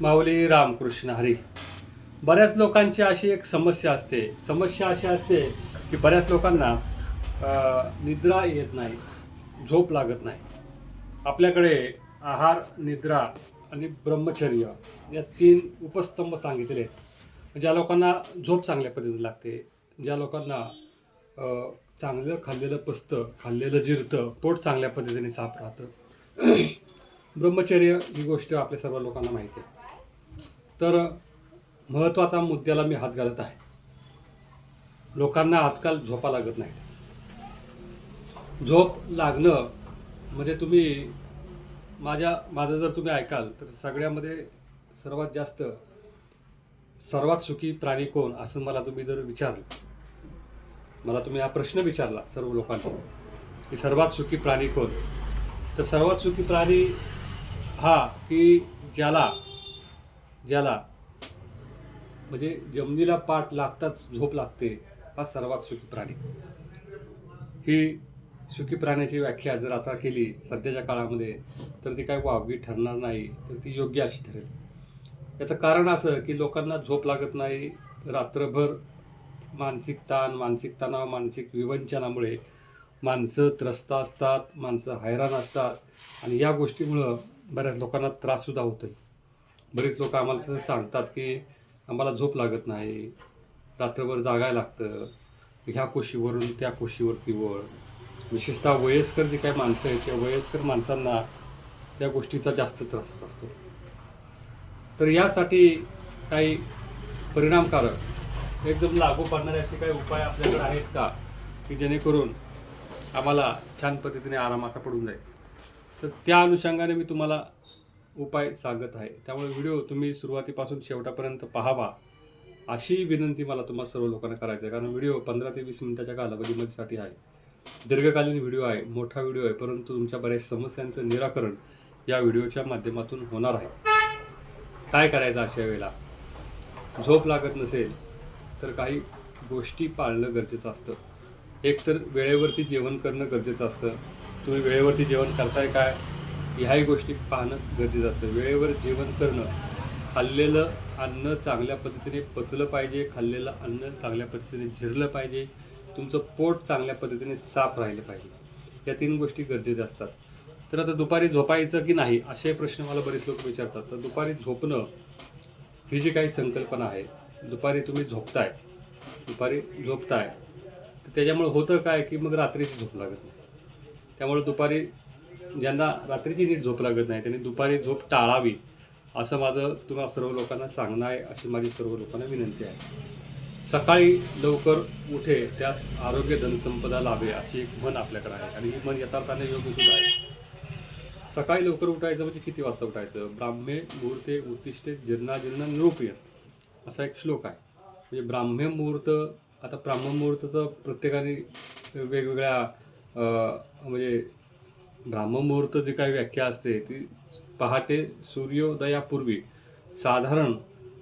माऊली रामकृष्ण हरी. बऱ्याच लोकांची अशी एक समस्या असते. समस्या अशी असते की बऱ्याच लोकांना निद्रा येत नाही झोप लागत नाही. आपल्याकडे आहार निद्रा आणि ब्रह्मचर्य या तीन उपस्तंभ सांगितले. आहेत ज्या लोकांना झोप चांगल्या पद्धतीने लागते ज्या लोकांना चांगलं खाल्लेलं पचतं खाल्लेलं जिरतं पोट चांगल्या पद्धतीने साफ राहतं. ब्रह्मचर्य ही गोष्ट आपल्या सर्व लोकांना माहिती आहे. तर महत्त्वाचा मुद्द्याला मी हात घालत आहे. लोकांना आजकाल झोपा लागत नाही झोप लागणं म्हणजे तुम्ही माझ्या माझं जर तुम्ही ऐकाल तर सगळ्यामध्ये सर्वात जास्त सर्वात सुखी प्राणी कोण असं मला तुम्ही जर विचारलं मला तुम्ही हा प्रश्न विचारला सर्व लोकांना की सर्वात सुखी प्राणी कोण? तर सर्वात सुखी प्राणी हा की ज्याला ज्याला म्हणजे जमिनीला पाठ लागताच झोप लागते हा सर्वात सुखी प्राणी. ही सुखी प्राण्याची व्याख्या जर आता केली सध्याच्या काळामध्ये तर ती काय वावगी ठरणार नाही तर ती योग्य अशी ठरेल. याचं कारण असं की लोकांना झोप लागत नाही. रात्रभर मानसिक ताण मानसिक तणाव मानसिक विवंचनामुळे माणसं त्रस्त असतात माणसं हैराण असतात. आणि या गोष्टीमुळं बऱ्याच लोकांना त्राससुद्धा होतो आहे बरेच लोक आम्हाला तसं सांगतात की आम्हाला झोप लागत नाही रात्रभर जागायला लागतं ह्या कोशीवरून त्या कोशीवरती वळ. विशेषतः वयस्कर जे काही माणसं आहेत त्या वयस्कर माणसांना त्या गोष्टीचा जास्त त्रास होत असतो. तर यासाठी काही परिणामकारक एकदम लागू पडणारे असे काही उपाय आपल्याकडे आहेत का? की जेणेकरून आम्हाला छान पद्धतीने आराम असा पडून जाईल. तर त्या अनुषंगाने मी तुम्हाला उपाय सांगत आहे. त्यामुळे व्हिडिओ तुम्ही सुरुवातीपासून शेवटापर्यंत पाहावा अशी विनंती मला तुम्हाला सर्व लोकांना करायचं आहे. कारण व्हिडिओ पंधरा ते वीस मिनिटाच्या कालावधीमध्येसाठी आहे. दीर्घकालीन व्हिडिओ आहे मोठा व्हिडिओ आहे परंतु तुमच्या बऱ्याच समस्यांचं निराकरण या व्हिडिओच्या माध्यमातून होणार आहे. काय करायचं अशा वेळेला? झोप लागत नसेल तर काही गोष्टी पाळणं गरजेचं असतं. एक तर वेळेवरती जेवण करणं गरजेचं असतं. तुम्ही वेळेवरती जेवण करताय काय? ह्याही गोष्टी पाहणं गरजेचं असतं. वेळेवर जेवण करणं खाल्लेलं अन्न चांगल्या पद्धतीने पचलं पाहिजे खाल्लेलं अन्न चांगल्या पद्धतीने झिरलं पाहिजे तुमचं पोट चांगल्या पद्धतीने साफ राहिलं पाहिजे. या तीन गोष्टी गरजेच्या असतात. तर आता दुपारी झोपायचं की नाही असे प्रश्न मला बरेच लोक विचारतात. तर दुपारी झोपणं ही जी काही संकल्पना आहे दुपारी तुम्ही झोपताय दुपारी झोपताय तर त्याच्यामुळे होतं काय की मग रात्रीची झोप लागत नाही. त्यामुळे दुपारी ज्यांना रात्रीची नीट झोप लागत नाही त्यांनी दुपारी झोप टाळावी असं माझं तुम्हाला सर्व लोकांना सांगणं आहे अशी माझी सर्व लोकांना विनंती आहे. सकाळी लवकर उठे त्यास आरोग्य धनसंपदा लाभे अशी एक म्हण आपल्याकडे आहे. आणि ही म्हण यथार्थाने योग्य सुद्धा आहे. सकाळी लवकर उठायचं म्हणजे किती वाजता उठायचं? ब्राह्मे मुहूर्ते उत्तिष्ठे जीर्णाजीर्ण निरूपयन असा एक श्लोक आहे. म्हणजे ब्राह्मे मुहूर्त आता ब्राह्मण मुहूर्तचं प्रत्येकाने वेगवेगळ्या म्हणजे ब्राह्ममुहूर्त जी काही व्याख्या असते ती पहाटे सूर्योदयापूर्वी साधारण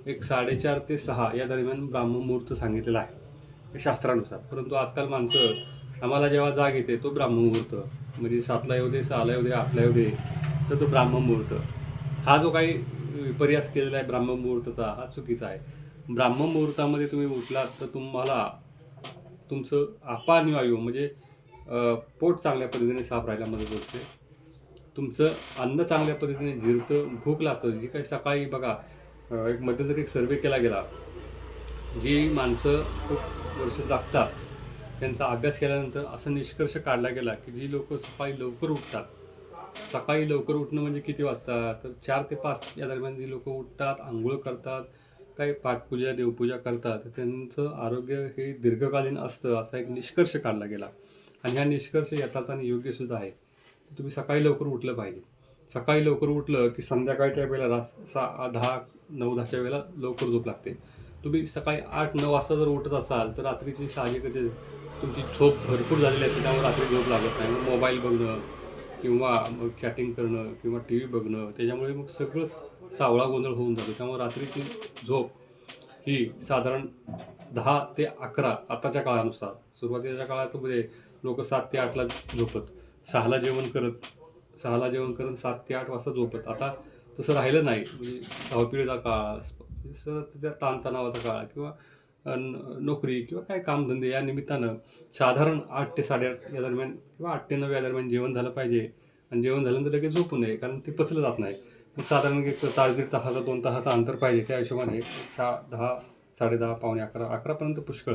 एक साडेचार ते सहा या दरम्यान ब्राह्ममुहूर्त सांगितलेला आहे शास्त्रानुसार. परंतु आजकाल माणसं आम्हाला जेव्हा जाग येते तो ब्राह्ममुहूर्त म्हणजे सातला येऊ दे सहाला येऊ दे आठला येऊ दे तर तो ब्राह्ममुहूर्त. हा जो काही विपर्यास केलेला आहे ब्राह्ममुहूर्ताचा हा चुकीचा आहे. ब्राह्मण मुहूर्तामध्ये तुम्ही उठलात तर तुम्हाला तुमचं अपान वायू म्हणजे पोट चांगल्या पद्धतीने साफ राहायला मदत होते. तुमचं अन्न चांगल्या पद्धतीने जिरतं भूक लागतं. जी काही सकाळी बघा एक मध्यंतरी एक सर्वे केला गेला जी माणसं खूप वर्ष जागतात. त्यांचा अभ्यास केल्यानंतर असा निष्कर्ष काढला गेला की जी लोक सकाळी लवकर उठतात. सकाळी लवकर उठणं म्हणजे किती वाजता? तर चार ते पाच या दरम्यान जी लोक उठतात आंघोळ करतात काही पाठपूजा देवपूजा करतात त्यांचं आरोग्य हे दीर्घकालीन असतं असा एक निष्कर्ष काढला गेला. आणि हा निष्कर्ष यथार्थाने योग्य सुद्धा आहे. तुम्ही सकाळी लवकर उठलं पाहिजे. सकाळी लवकर उठलं की संध्याकाळच्या वेळेला रा- सा दहा नऊ दहाच्या वेळेला लवकर झोप लागते. तुम्ही सकाळी आठ नऊ वाजता जर उठत असाल तर रात्रीची साहजिकच तुमची झोप भरपूर झालेली असते त्यामुळे रात्री झोप लागत नाही. मग मोबाईल बघणं किंवा मग चॅटिंग करणं किंवा टी व्ही बघणं त्याच्यामुळे मग सगळं सावळा गोंधळ होऊन जातो. त्यामुळे रात्रीची झोप ही साधारण दहा ते अकरा आताच्या काळानुसार. सुरुवातीच्या काळात म्हणजे लोक सात ते आठला झोपत. सहाला जेवण करत सहाला जेवण करत सात ते आठ वाजता झोपत. आता तसं राहिलं नाही. म्हणजे धावपिळीचा काळ त्या ताणतणावाचा काळ किंवा न- नोकरी किंवा काय कामधंदे या निमित्तानं साधारण आठ ते साडेआठ या दरम्यान किंवा आठ ते नऊ या दरम्यान जेवण झालं पाहिजे. आणि जेवण झाल्यानंतर लगेच झोपू नये कारण ते पचलं जात नाही. मग साधारण एक तास दीड तासाचा दोन तासाचा अंतर पाहिजे. त्या हिशोबाने सहा दहा साडेदहा पावणे अकरा अकरापर्यंत पुष्कळ.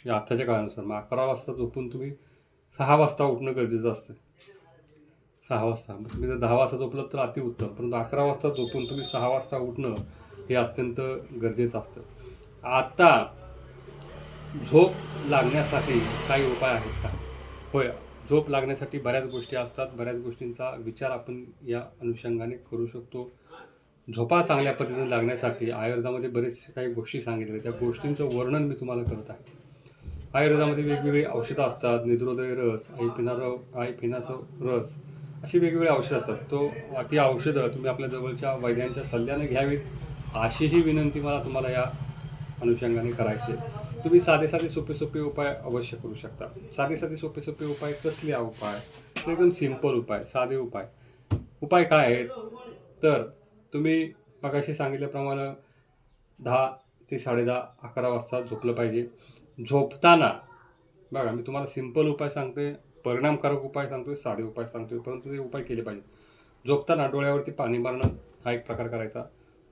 म्हणजे या आत्ताच्या काळानुसार. मग अकरा वाजता झोपून तुम्ही सहा वाजता उठणं गरजेचं असतं सहा वाजता. मग तुम्ही जर दहा वाजता झोपलं तर अतिउत्तम. परंतु अकरा वाजता झोपून तुम्ही सहा वाजता उठणं हे अत्यंत गरजेचं असतं. आत्ता झोप लागण्यासाठी काही उपाय आहेत का? होय झोप लागण्यासाठी बऱ्याच गोष्टी असतात. बऱ्याच गोष्टींचा विचार आपण या अनुषंगाने करू शकतो. झोपा चांगल्या पद्धतीने लागण्यासाठी आयुर्वेदामध्ये बरेचसे काही गोष्टी सांगितल्या त्या गोष्टींचं वर्णन मी तुम्हाला करत आहे. आयुर्वेदामध्ये वेगवेगळी औषधं असतात निद्रोदय रस आई पिणारं आई पिण्याचं रस अशी वेगवेगळी औषधं असतात. तो ती औषधं तुम्ही आपल्या जवळच्या वैद्यांच्या सल्ल्याने घ्यावीत अशीही विनंती मला तुम्हाला या अनुषंगाने करायची आहे. तुम्ही साधे साधे सोपे सोपे उपाय अवश्य करू शकता. साधे साधे सोपे सोपे उपाय कसले उपाय? एकदम सिंपल उपाय साधे उपाय. उपाय काय आहेत? तर तुम्ही मगाशी सांगितल्याप्रमाणे दहा ते साडेदहा अकरा वाजता झोपलं पाहिजे. झोपताना. बघा मी तुम्हाला सिंपल उपाय सांगतोय परिणामकारक उपाय सांगतोय साधे उपाय सांगतोय परंतु ते उपाय केले पाहिजे. झोपताना डोळ्यावरती पाणी मारणं हा एक प्रकार करायचा.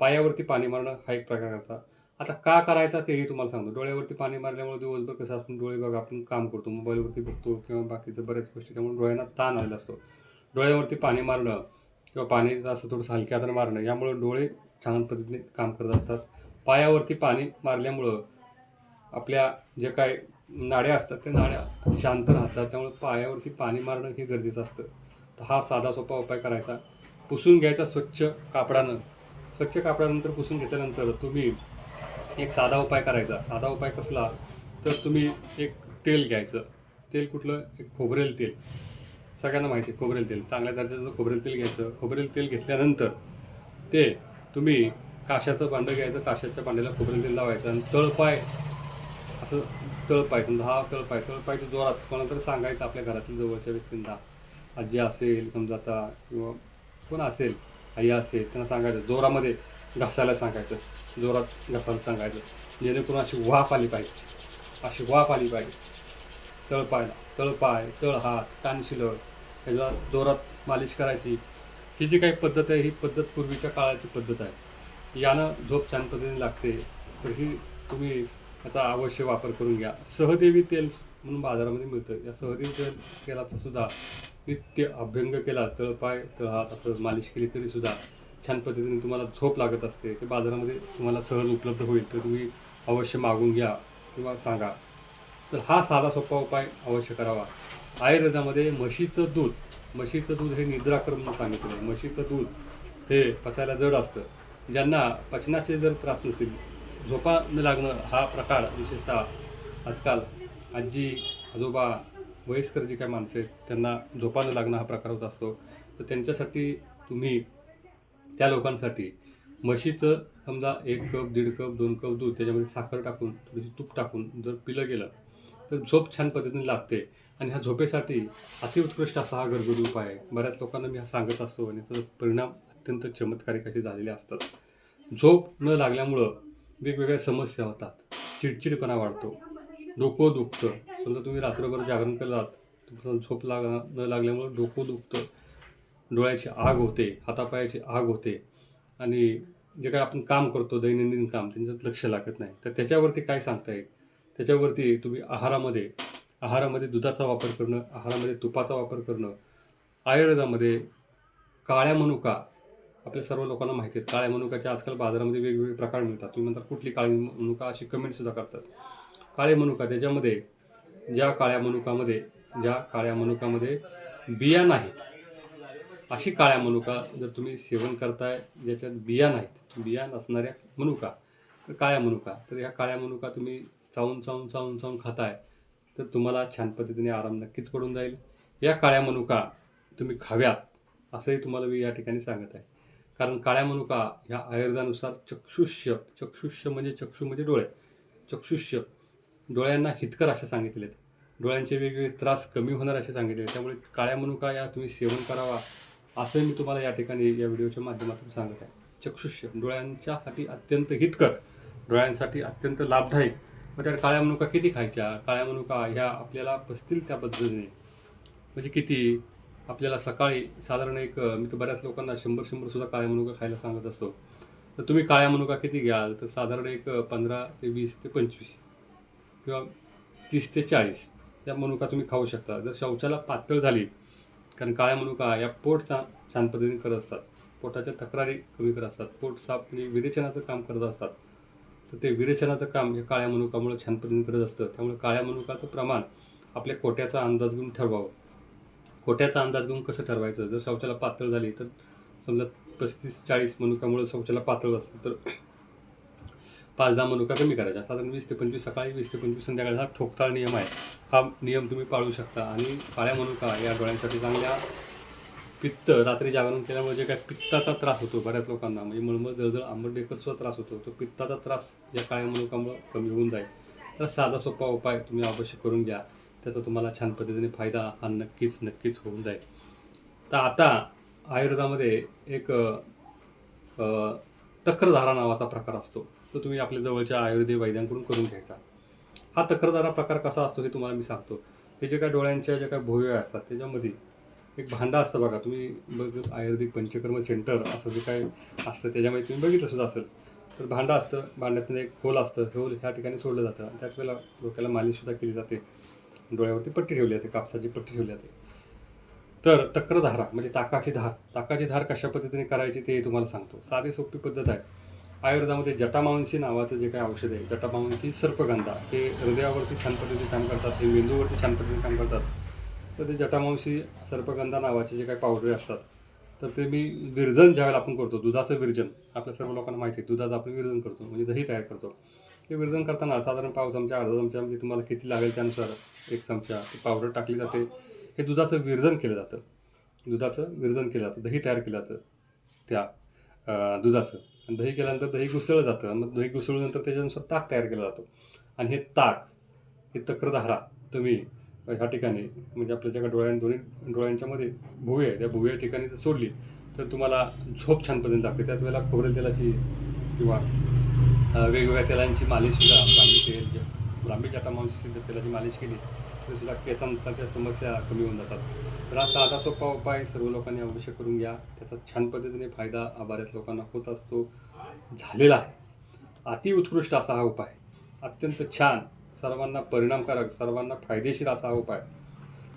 पायावरती पाणी मारणं हा एक प्रकार करायचा. आता का करायचा तेही तुम्हाला सांगतो. डोळ्यावरती पाणी मारल्यामुळे दिवसभर कसं आपण डोळे बघा आपण काम करतो मोबाईलवरती बघतो किंवा बाकीचं बऱ्याच गोष्टी त्यामुळे डोळ्यांना ताण आलेला असतो. डोळ्यावरती पाणी मारणं किंवा पाणी असं थोडंसं हलक्या हाताने मारणं यामुळे डोळे छान पद्धतीने काम करत असतात. पायावरती पाणी मारल्यामुळं आपल्या जे काय नाड्या असतात त्या नाड्या शांत राहतात. त्यामुळे पायावरती पाणी मारणं हे गरजेचं असतं. तर हा साधा सोपा उपाय करायचा. पुसून घ्यायचा स्वच्छ कापडानं. स्वच्छ कापडानंतर पुसून घेतल्यानंतर तुम्ही एक साधा उपाय करायचा. साधा उपाय कसला? तर तुम्ही एक तेल घ्यायचं. तेल कुठलं? एक खोबरेल तेल. सगळ्यांना माहिती आहे खोबरेल तेल. चांगल्या दर्जाचं खोबरेल तेल घ्यायचं. खोबरेल तेल घेतल्यानंतर ते तुम्ही काशाचं भांडं घ्यायचं. काशाच्या भांड्याला खोबरेल तेल लावायचं. आणि तळपाय असं तळपाय समजा हा तळपाय तळपायच्या जोरात कोणाला सांगायचं आपल्या घरातील जवळच्या व्यक्तींना आजी असेल समजा आता किंवा कोण असेल आई असेल त्यांना सांगायचं जोरामध्ये घासायला सांगायचं जोरात घासायला सांगायचं जेणेकरून अशी वाफ आली पाहिजे अशी वाफ आली पाहिजे. तळपायला तळपाय तळहात कानशिलळ ह्याला जोरात मालिश करायची. ही जी काही पद्धत आहे ही पद्धत पूर्वीच्या काळाची पद्धत आहे. यानं झोप छान पद्धतीने लागते. तर ही तुम्ही याचा अवश्य वापर करून घ्या. सहदेवी तेल म्हणून बाजारामध्ये मिळतं. या सहदेवी तेल तेलाचा सुद्धा नित्य अभ्यंग केला तळपाय तळहात असं मालिश केली तरी सुद्धा छान पद्धतीने तुम्हाला झोप लागत असते. ते बाजारामध्ये तुम्हाला सहज उपलब्ध होईल तर तुम्ही अवश्य मागून घ्या किंवा सांगा. तर हा साधा सोपा उपाय अवश्य करावा. आयुर्वेदामध्ये म्हशीचं दूध म्हशीचं दूध हे निद्राकर म्हणून सांगितलं म्हशीचं दूध हे पचायला जड असतं. ज्यांना पचनाचे जर त्रास नसेल झोपा न लागणं हा प्रकार विशेषतः आजकाल आजी आजोबा वयस्कर जी काही माणसं आहेत त्यांना झोपा न लागणं हा प्रकार होत असतो. तर त्यांच्यासाठी तुम्ही त्या लोकांसाठी म्हशीचं समजा एक कप दीड कप दोन कप दूध त्याच्यामध्ये साखर टाकून थोडीशी तूप टाकून जर पिलं गेलं तर झोप छान पद्धतीने लागते. आणि ह्या झोपेसाठी अतिउत्कृष्ट असा हा घरगुती उपाय आहे. बऱ्याच लोकांना मी हा सांगत असतो आणि त्याचा परिणाम अत्यंत चमत्कारिक असे झालेले असतात. झोप न लागल्यामुळं वेगवेगळ्या समस्या होतात. चिडचिडपणा वाढतो. डोकं दुखतं. समजा तुम्ही रात्रभर जागरण केलात तुम्हाला झोप लाग न लागल्यामुळं डोकं दुखतं. डोळ्याची आग होते हातापायाची आग होते. आणि जे काय आपण काम करतो दैनंदिन काम त्यांच्यात लक्ष लागत नाही. तर त्याच्यावरती काय सांगता येईल? त्याच्यावरती तुम्ही आहारामध्ये आहारामध्ये दुधाचा वापर करणं आहारामध्ये तुपाचा वापर करणं आयुर्वेदामध्ये काळ्या मनुका आपल्या सर्व लोकांना माहिती आहेत. काळ्या मनुकाचे आजकाल बाजारामध्ये वेगवेगळे प्रकार मिळतात. तुम्ही म्हणता कुठली काळी मनुका अशी कमेंटसुद्धा करतात. काळे मनुका त्याच्यामध्ये ज्या काळ्या मनुकामध्ये ज्या काळ्या मनुकामध्ये बिया नाहीत. अशी काळ्या मनुका जर तुम्ही सेवन करताय ज्याच्यात बिया नाहीत बिया नसणाऱ्या मनुका तर काळ्या मनुका तर ह्या काळ्या मनुका तुम्ही चावून चावून चावून चावून खाताय तर तुम्हाला छान पद्धतीने आराम नक्कीच पडून जाईल. या काळ्या मनुका तुम्ही खाव्यात असंही तुम्हाला मी या ठिकाणी सांगत आहे. कारण काळ्या मनुका ह्या आयुर्वेदानुसार चक्षुष्य चक्षुष्य म्हणजे चक्षु म्हणजे डोळे. चक्षुष्य डोळ्यांना हितकर असे सांगितले आहेत डोळ्यांचे वेगवेगळे त्रास कमी होणार असे सांगितले आहेत. त्यामुळे काळ्या मनुका या तुम्ही सेवन करावा असं मी तुम्हाला या ठिकाणी या व्हिडिओच्या माध्यमातून सांगत आहे. चक्षुष्य डोळ्यांच्यासाठी अत्यंत हितकर डोळ्यांसाठी अत्यंत लाभदायक मग त्या काळ्या मनुका किती खायच्या? काळ्या मनुका ह्या आपल्याला बसतील त्या पद्धतीने म्हणजे किती? आपल्याला सकाळी साधारण एक मी तर बऱ्याच लोकांना शंभर शंभर सुद्धा काळ्या मनुका खायला सांगत असतो. तर तुम्ही काळ्या मनुका किती घ्याल? तर साधारण एक पंधरा ते वीस ते पंचवीस किंवा तीस ते चाळीस या मनुका तुम्ही खाऊ शकता. जर शौचाला पातळ झाली कारण काळ्या मनुका या पोट चा छान पद्धतीने करत असतात. पोटाच्या तक्रारी कमी करत असतात. पोट साफ म्हणजे विरेचनाचं काम करत असतात. तर ते विरेचनाचं काम हे काळ्या मनुकामुळे छान पद्धतीने करत असतं. त्यामुळे काळ्या मनुकाचं प्रमाण आपल्या कोट्याचा अंदाज घेऊन ठरवावं. कोट्याचा अंदाज घेऊन कसं ठरवायचं? जर शौचाला पातळ झाली तर समजा पस्तीस चाळीस मनुकामुळे शौचाला पातळ असतं तर पाच दहा मनुका कमी करायच्या. साधारण वीस ते पंचवीस सकाळी वीस ते पंचवीस संध्याकाळी हा ठोकताळ नियम आहे. हा नियम तुम्ही पाळू शकता. आणि काळ्या मनुका या डोळ्यांसाठी चांगल्या पित्त रात्री जागरण केल्यामुळे जे काय पित्ताचा त्रास होतो बऱ्याच लोकांना म्हणजे मळमळ जळजळ आंबट त्रास होतो तो पित्ताचा त्रास या काळ्या मनुकामुळे कमी होऊन जाईल. तर साधा सोपा उपाय तुम्ही अवश्य करून घ्या. त्याचा तुम्हाला छान पद्धतीने फायदा हा नक्कीच नक्कीच होऊन जाईल. तर आता आयुर्वेदामध्ये एक तक्रधारा नावाचा प्रकार असतो. तो तुम्ही आपल्या जवळच्या आयुर्वेदिक वैद्यांकडून करून घ्यायचा. हा तक्रधारा प्रकार कसा असतो हे तुम्हाला मी सांगतो. हे जे काय डोळ्यांच्या ज्या काय भोव्या असतात त्याच्यामध्ये एक भांडं असतं बघा. तुम्ही बघ आयुर्वेदिक पंचकर्म सेंटर असं जे काय असतं त्याच्यामध्ये तुम्ही बघितलं सुद्धा असेल. तर भांडं असतं भांड्यातून एक होल असतं. होल ह्या ठिकाणी सोडलं जातं. त्याच वेळेला डोक्याला मालिशसुद्धा केली जाते. डोळ्यावरती पट्टी ठेवली जाते कापसाची पट्टी ठेवली जाते. तर तक्रधारा म्हणजे ताकाची धार. ताकाची धार कशा पद्धतीने करायची ते तुम्हाला सांगतो. साधी सोपी पद्धत आहे. आयुर्वेदामध्ये जटामावंसी नावाचं जे काही औषध आहे जटामावंसी सर्पगंधा हे हृदयावरती छान पद्धतीने काम करतात हे मेंदूवरती छान पद्धतीने काम करतात. तर ते जटामावंसी सर्पगंधा नावाचे जे काही पावडरे असतात तर ते मी विरजन ज्यावेळेला आपण करतो दुधाचं विरजन आपल्या सर्व लोकांना माहिती आहे दुधाचं आपण विरजन करतो म्हणजे दही तयार करतो. ते विरजन करताना साधारण पाव चमचा अर्धा चमचा म्हणजे तुम्हाला किती लागेल त्यानुसार एक चमचा ती पावडर टाकली जाते. हे दुधाचं विरजन केलं जातं. दुधाचं विरजन केलं जातं. दही तयार केलं जातं त्या दुधाचं. आणि दही केल्यानंतर दही घुसळलं जातं. मग दही घुसळल्यानंतर त्याच्यानुसार ताक तयार केला जातो. आणि हे ताक हे तक्रधारा तुम्ही ह्या ठिकाणी म्हणजे आपल्या ज्या डोळ्यां दोन्ही डोळ्यांच्यामध्ये भुवे आहे त्या भुव्या ठिकाणी जर सोडली तर तुम्हाला झोप छान पद्धतीने लागते. त्याच वेळेला खोबरेल तेलाची किंवा वेगवेगळ्या तेलांची मालिश सुद्धा म्हणजे ब्राह्मी तेल ब्राह्मी जटामांशी सिद्ध तेलाची मालिश केली तर सुद्धा केसांसारख्या समस्या कमी होऊन जातात. तर हा साधा सोपा उपाय सर्व लोकांनी अवश्य करून घ्या. त्याचा छान पद्धतीने फायदा हा बऱ्याच लोकांना होत असतो. झालेला आहे. अति उत्कृष्ट असा हा उपाय. अत्यंत छान सर्वांना परिणामकारक सर्वांना फायदेशीर असा हा उपाय.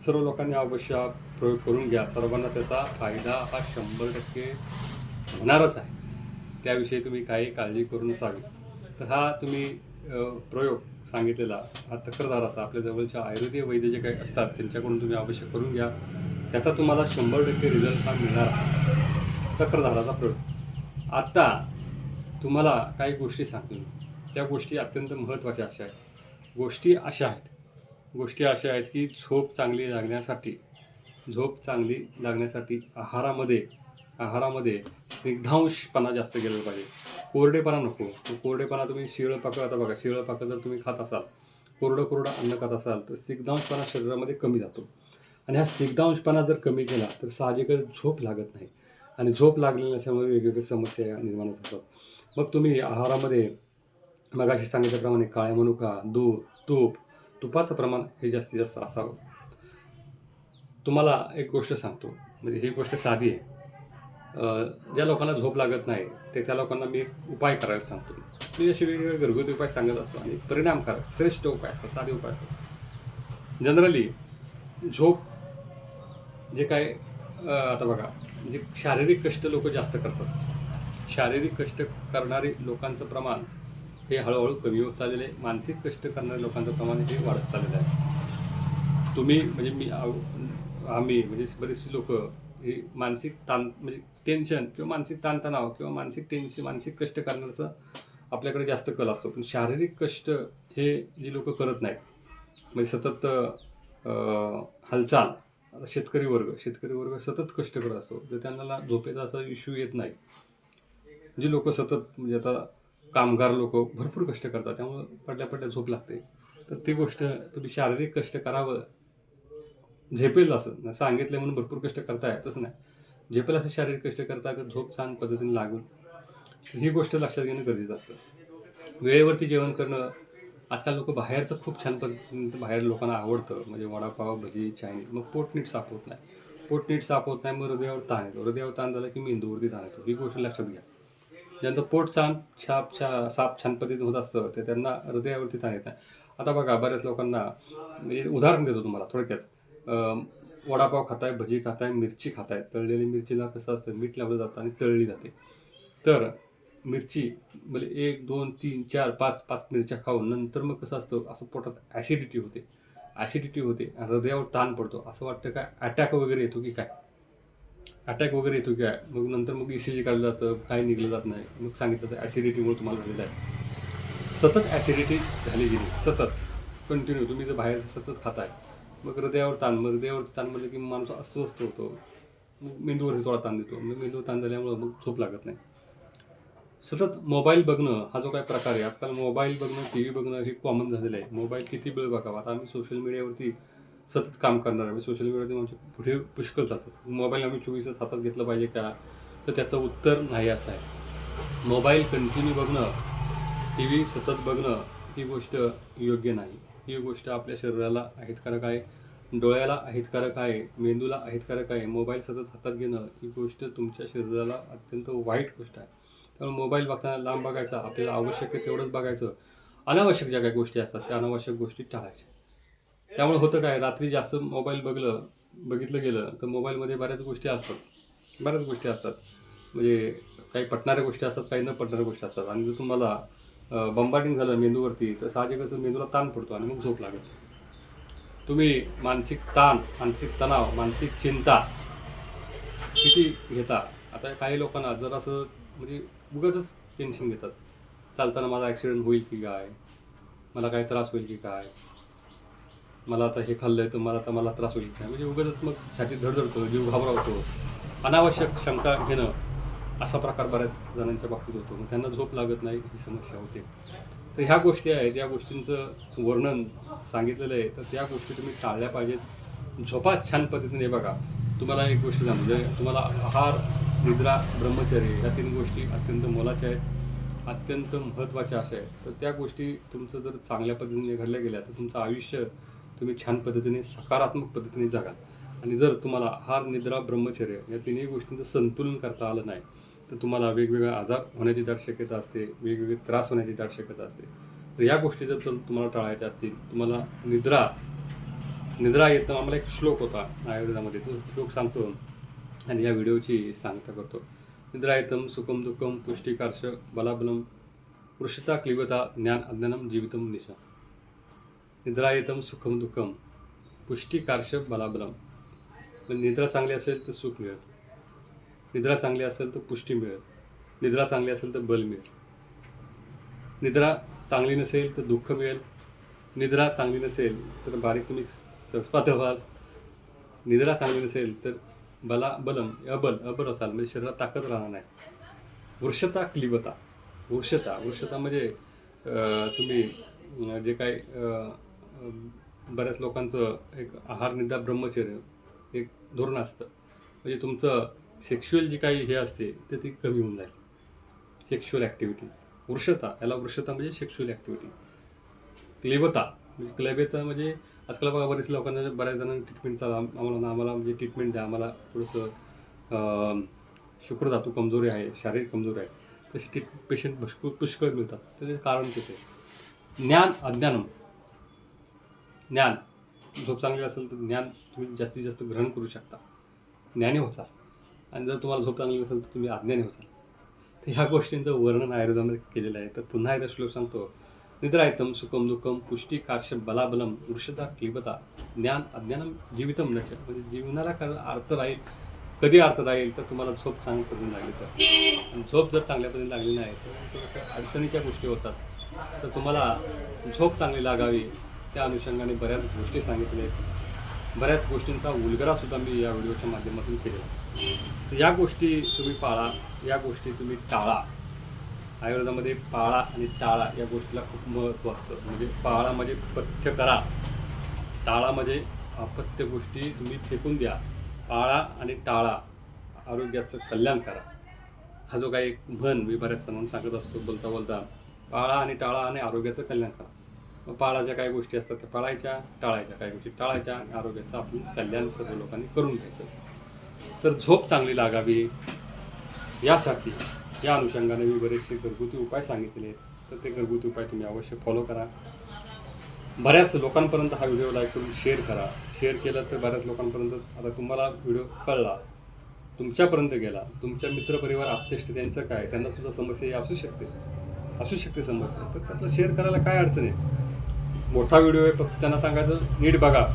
सर्व लोकांनी अवश्य प्रयोग करून घ्या. सर्वांना त्याचा फायदा हा शंभर टक्के होणारच आहे. त्याविषयी तुम्ही काही काळजी करू नसावी. तर हा तुम्ही प्रयोग सांगितलेला हा तक्रार असा आपल्या जवळच्या आयुर्वेदीय वैद्य जे काही असतात त्यांच्याकडून तुम्ही आवश्यक करून घ्या. त्याचा तुम्हाला शंभर टक्के रिझल्ट हा मिळणार आहे. प्रयोग. आत्ता तुम्हाला काही गोष्टी सांगतील त्या गोष्टी अत्यंत महत्त्वाच्या अशा आहेत. गोष्टी अशा आहेत. गोष्टी अशा आहेत की झोप चांगली लागण्यासाठी झोप चांगली लागण्यासाठी आहारामध्ये आहारामध्ये स्निग्धांशपणा जास्त गेला पाहिजे. कोरडेपणा नको. कोरडेपणा तुम्ही शिळं पाकं आता बघा शिळं पाकं जर तुम्ही खात असाल कोरडं कोरडं अन्न खात असाल तर स्निग्धांशपणा शरीरामध्ये कमी जातो. आणि हा स्निग्धांशपणा जर कमी केला तर साहजिकच झोप लागत नाही. आणि झोप लागलेली नसल्यामुळे वेगवेगळ्या समस्या निर्माण होत असतात. मग तुम्ही आहारामध्ये मगाशी सांगितल्याप्रमाणे काळ्या मनुका दूध तूप तुपाचं प्रमाण हे जास्तीत जास्त असावं. तुम्हाला एक गोष्ट सांगतो. म्हणजे ही गोष्ट साधी आहे. ज्या लोकांना झोप लागत नाही ते त्या लोकांना मी एक उपाय करायला सांगतो. मी असे वेगवेगळे घरगुती उपाय सांगत असतो आणि परिणामकारक श्रेष्ठ उपाय असतात साधे उपाय असतात जनरली झोप जे काय आता बघा म्हणजे शारीरिक कष्ट लोक जास्त करतात. शारीरिक कष्ट करणारे लोकांचं प्रमाण हे हळूहळू कमी होत चाललेलं आहे. मानसिक कष्ट करणाऱ्या लोकांचं प्रमाण हे वाढत चाललेलं आहे. तुम्ही म्हणजे मी आव- आम्ही म्हणजे बरेचसे लोक हे मानसिक ताण म्हणजे टेन्शन किंवा मानसिक ताणतणाव किंवा मानसिक टेन्शन मानसिक कष्ट करण्याचा आपल्याकडे जास्त कल असतो. पण शारीरिक कष्ट हे जे लोक करत नाहीत म्हणजे सतत हालचाल आता शेतकरी वर्ग शेतकरी वर्ग सतत कष्ट करत असतो. तर त्यांना झोपेचा असा इश्यू येत नाही. जे लोक सतत म्हणजे आता कामगार लोक भरपूर कष्ट करतात त्यामुळे पडल्या पडल्या झोप लागते. तर ती गोष्ट तुम्ही शारीरिक कष्ट करावं झेपेल असं. सांगितलं म्हणून भरपूर कष्ट करताय तसं नाही. झेपेल असं शारीरिक कष्ट करता तर झोप छान पद्धतीने लागून? ही गोष्ट लक्षात घेणं गरजेचं असतं. वेळेवरती जेवण करणं आजकाल लोक बाहेरचं खूप छान पद्धतीने बाहेर लोकांना आवडतं. म्हणजे वडापाव भजी चायनीज मग पोट नीट साफ होत नाही. पोट नीट साफ होत नाही मग हृदयावर ताण येतो. हृदयावर ताण झाला की मेंदूवरती ताण येतो. ही गोष्ट लक्षात घ्या. ज्यांचं पोट छान छाप छा साफ छान पद्धतीने होत असतं ते त्यांना हृदयावरती ताण येत नाही. आता बघा बऱ्याच लोकांना म्हणजे उदाहरण देतो तुम्हाला थोडक्यात. वडापाव खाताय भजी खाताय मिरची खाताय. तळलेली मिरचीला कसं असतं मीठ लावलं जातं आणि तळली जाते. तर मिरची म्हणजे एक दोन तीन चार पाच पाच मिरच्या खाऊन नंतर मग कसं असतं असं पोटात ॲसिडिटी होते. ॲसिडिटी होते आणि हृदयावर ताण पडतो. असं वाटतं काय अटॅक वगैरे येतो की काय? अटॅक वगैरे येतो की काय? मग नंतर मग ई सी जी काढलं जातं काय निघलं जात नाही. मग सांगितलं तर ॲसिडिटीमुळे तुम्हाला झालेलं आहे. सतत ॲसिडिटी झाली गेली. सतत. कंटिन्यू तुम्ही जर बाहेर सतत खाताय मग हृदयावर ताण मग हृदयावर ताण म्हणलं की माणूस अस्वस्थ होतो. मग मेंदूवरती थोडा ताण देतो. मग मेंदूवर ताण झाल्यामुळं मग झोप लागत नाही. सतत मोबाईल बघणं हा जो काय प्रकार आहे आजकाल मोबाईल बघणं टी व्ही बघणं हे कॉमन झालेलं आहे. मोबाईल किती वेळ बघावा? आता आम्ही सोशल मीडियावरती सतत काम करणार आहे सोशल मीडियावरती आमचे पुढे पुष्कळ जातात. मोबाईल आम्ही चोवीस तास हातात घेतला पाहिजे का? तर त्याचं उत्तर नाही असं आहे. मोबाईल कंटिन्यू बघणं टी व्ही सतत बघणं ही गोष्ट योग्य नाही. ही गोष्ट आपल्या शरीराला अहितकारक आहे. डोळ्याला अहितकारक आहे. मेंदूला अहितकारक आहे. मोबाईल सतत हातात घेणं ही गोष्ट तुमच्या शरीराला अत्यंत वाईट गोष्ट आहे. त्यामुळे मोबाईल बघताना लांब बघायचा आपल्याला आवश्यक आहे तेवढंच बघायचं. अनावश्यक ज्या काही गोष्टी असतात त्या अनावश्यक गोष्टी टाळायच्या. त्यामुळे होतं काय रात्री जास्त मोबाईल बघलं बघितलं गेलं तर मोबाईलमध्ये बऱ्याच गोष्टी असतात. बऱ्याच गोष्टी असतात. म्हणजे काही पटणाऱ्या गोष्टी असतात काही न पटणाऱ्या गोष्टी असतात. आणि जर तुम्हाला बंबाटिंग झालं मेंदूवरती तर साहजिकच मेंदूला ताण पडतो आणि मग झोप लागत. तुम्ही मानसिक ताण मानसिक तणाव मानसिक चिंता किती घेता? आता काही लोकांना जर असं म्हणजे उगाचच टेन्शन घेतात. चालताना माझा ॲक्सिडेंट होईल की काय? मला काही त्रास होईल की काय? मला आता हे खाल्लंय तर मला आता मला त्रास होईल की काय? म्हणजे उगाच मग छाती धडधडतो जीव घाबरावतो. अनावश्यक शंका घेणं असा प्रकार बऱ्याच जणांच्या बाबतीत होतो. मग त्यांना झोप लागत नाही ही समस्या होते. तर ह्या गोष्टी आहेत. या गोष्टींचं वर्णन सांगितलेलं आहे. तर त्या गोष्टी तुम्ही टाळल्या पाहिजेत. झोपा छान पद्धतीने बघा. तुम्हाला एक गोष्ट सांगू म्हणजे तुम्हाला आहार निद्रा ब्रह्मचर्य या तीन गोष्टी अत्यंत मोलाच्या आहेत. अत्यंत महत्त्वाच्या अशा आहेत. तर त्या गोष्टी तुमचं जर चांगल्या पद्धतीने घडल्या गेल्या तर तुमचं आयुष्य तुम्ही छान पद्धतीने सकारात्मक पद्धतीने जगाल. आणि जर तुम्हाला आहार निद्रा ब्रह्मचर्य या तिन्ही गोष्टींचं संतुलन करता आलं नाही तर तुम्हाला वेगवेगळा आजार होण्याची दाट शक्यता असते वेगवेगळे त्रास होण्याची दाट शक्यता असते. तर या गोष्टी जर तुम्हाला टाळायच्या असतील तुम्हाला निद्रा निद्रा येतं आम्हाला एक श्लोक होता आयुर्वेदामध्ये तो श्लोक सांगतो. आणि या व्हिडिओची सांगता करतो. निद्रा येतम सुखम दुःखम पुष्टिकार्ष बलाबलम वृषता क्लिवता ज्ञान अज्ञानम जीवितम निश। निद्रा येतम सुखम दुःखम पुष्टिकार्ष बलाबलम। पण निद्रा चांगली असेल तर सुख मिळेल. निद्रा चांगली असेल तर पुष्टी मिळेल. निद्रा चांगली असेल तर बल मिळेल. निद्रा चांगली नसेल तर दुःख मिळेल. निद्रा चांगली नसेल तर बारीक तुम्ही सहजपात्र व्हाल. निद्रा चांगली नसेल तर बला बलम अबल अबल असाल म्हणजे शरीरात ताकद राहणार नाही. वृषता क्लिबता. वृषता वृषता म्हणजे तुम्ही जे काय बऱ्याच लोकांचं एक आहार निद्रा ब्रह्मचर्य एक धोरण असतं. म्हणजे तुमचं सेक्शुअल जी काही हे असते ते ती कमी होऊन जाईल. सेक्शुअल ॲक्टिव्हिटी वृषता याला वृषता म्हणजे सेक्शुअल ॲक्टिव्हिटी क्लेबता म्हणजे क्लेबता म्हणजे आजकाल बघा बरेच लोकांना बऱ्याच जणांना ट्रीटमेंट चालू आम्हाला आम्हाला म्हणजे ट्रीटमेंट द्या आम्हाला थोडंसं शुक्रधातू कमजोरी आहे शारीरिक कमजोरी आहे तसे ट्रीट पेशंट पुष्कळ पुष्कळ मिळतात. त्याचे कारण तिथे. ज्ञान अज्ञानम. ज्ञान. झोप चांगली असेल तर ज्ञान तुम्ही जास्तीत जास्त ग्रहण करू शकता. ज्ञानी होचाल आणि जर तुम्हाला झोप चांगली नसेल तर तुम्ही अज्ञानी होसाल. तर ह्या गोष्टींचं वर्णन आयुर्वेदामध्ये केलेलं आहे. तर पुन्हा एकदा श्लोक सांगतो. निद्रायतम सुखम दुःखम पुष्टी कार्ष बलाबलम वृषता क्लिबता. ज्ञान अज्ञानम जीवितम नच म्हणजे जीवनाला कारण अर्थ राहील कधी अर्थ राहील तर तुम्हाला झोप चांगल्या पद्धतीने लागली तर. आणि झोप जर चांगल्या पद्धतीने लागली नाही तर अडचणीच्या गोष्टी होतात. तर तुम्हाला झोप चांगली लागावी. त्या अनुषंगाने बऱ्याच गोष्टी सांगितल्या आहेत. बऱ्याच गोष्टींचा उलगडासुद्धा मी या व्हिडिओच्या माध्यमातून केलेला आहे. या गोष्टी तुम्ही पाळा या गोष्टी तुम्ही टाळा. आयुर्वेदामध्ये पाळा आणि टाळा या गोष्टीला खूप महत्त्व असतं. म्हणजे पाळा म्हणजे पथ्य करा. टाळा म्हणजे गोष्टी तुम्ही फेकून द्या. पाळा आणि टाळा आरोग्याचं कल्याण करा. हा जो काही एक म्हण मी बऱ्याच जणांना सांगत असतो बोलता बोलता पाळा आणि टाळा आणि आरोग्याचं कल्याण करा. मग पाळाच्या काही गोष्टी असतात त्या पाळायच्या टाळायच्या काही गोष्टी टाळायच्या आणि आरोग्याचं आपण कल्याण सर्व लोकांनी करून घ्यायचं. तर झोप चांगली लागावी. यासाठी या अनुषंगाने मी बरेचसे घरगुती उपाय सांगितले आहेत. तर ते घरगुती उपाय तुम्ही अवश्य फॉलो करा. बऱ्याच लोकांपर्यंत हा व्हिडिओ लाईक करून शेअर करा. शेअर केलं तर बऱ्याच लोकांपर्यंत आता तुम्हाला व्हिडिओ कळला. तुमच्यापर्यंत गेला. तुमच्या मित्रपरिवार आपतेष्ट त्यांचं काय? त्यांना सुद्धा समस्या ही असू शकते. असू शकते समस्या. तर त्यातलं शेअर करायला काय अडचण आहे? मोठा व्हिडिओ आहे फक्त त्यांना सांगायचं नीट बघा.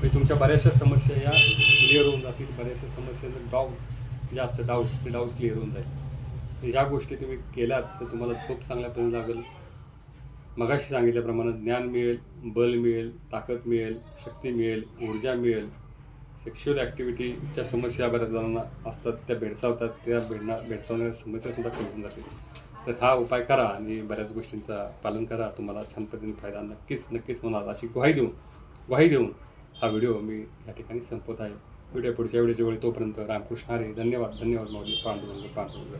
म्हणजे तुमच्या बऱ्याचशा समस्या या क्लिअर होऊन जातील. बऱ्याचशा समस्या जर डाऊट जास्त डाऊट ते डाऊट क्लिअर होऊन जाईल. ह्या गोष्टी तुम्ही केल्यात तर तुम्हाला खूप चांगल्या पद्धतीने लागेल. मगाशी सांगितल्याप्रमाणे ज्ञान मिळेल बल मिळेल ताकद मिळेल शक्ती मिळेल ऊर्जा मिळेल. सेक्शुअल ॲक्टिव्हिटीच्या समस्या बऱ्याच जणांना असतात त्या भेडसावतात. त्या भेडणा भेडसावणाऱ्या समस्यासुद्धा कमी होऊन जातील. तर हा उपाय करा आणि बऱ्याच गोष्टींचा पालन करा. तुम्हाला छान पद्धतीने फायदा नक्कीच नक्कीच होणार. अशी ग्वाही देऊन ग्वाही देऊन हा व्हिडिओ मी या ठिकाणी संपवत आहे. व्हिडिओ पुढच्या व्हिडिओच्या वेळी तोपर्यंत रामकृष्ण हरे. धन्यवाद. धन्यवाद माऊली. पांडुरंग पांडुरंग.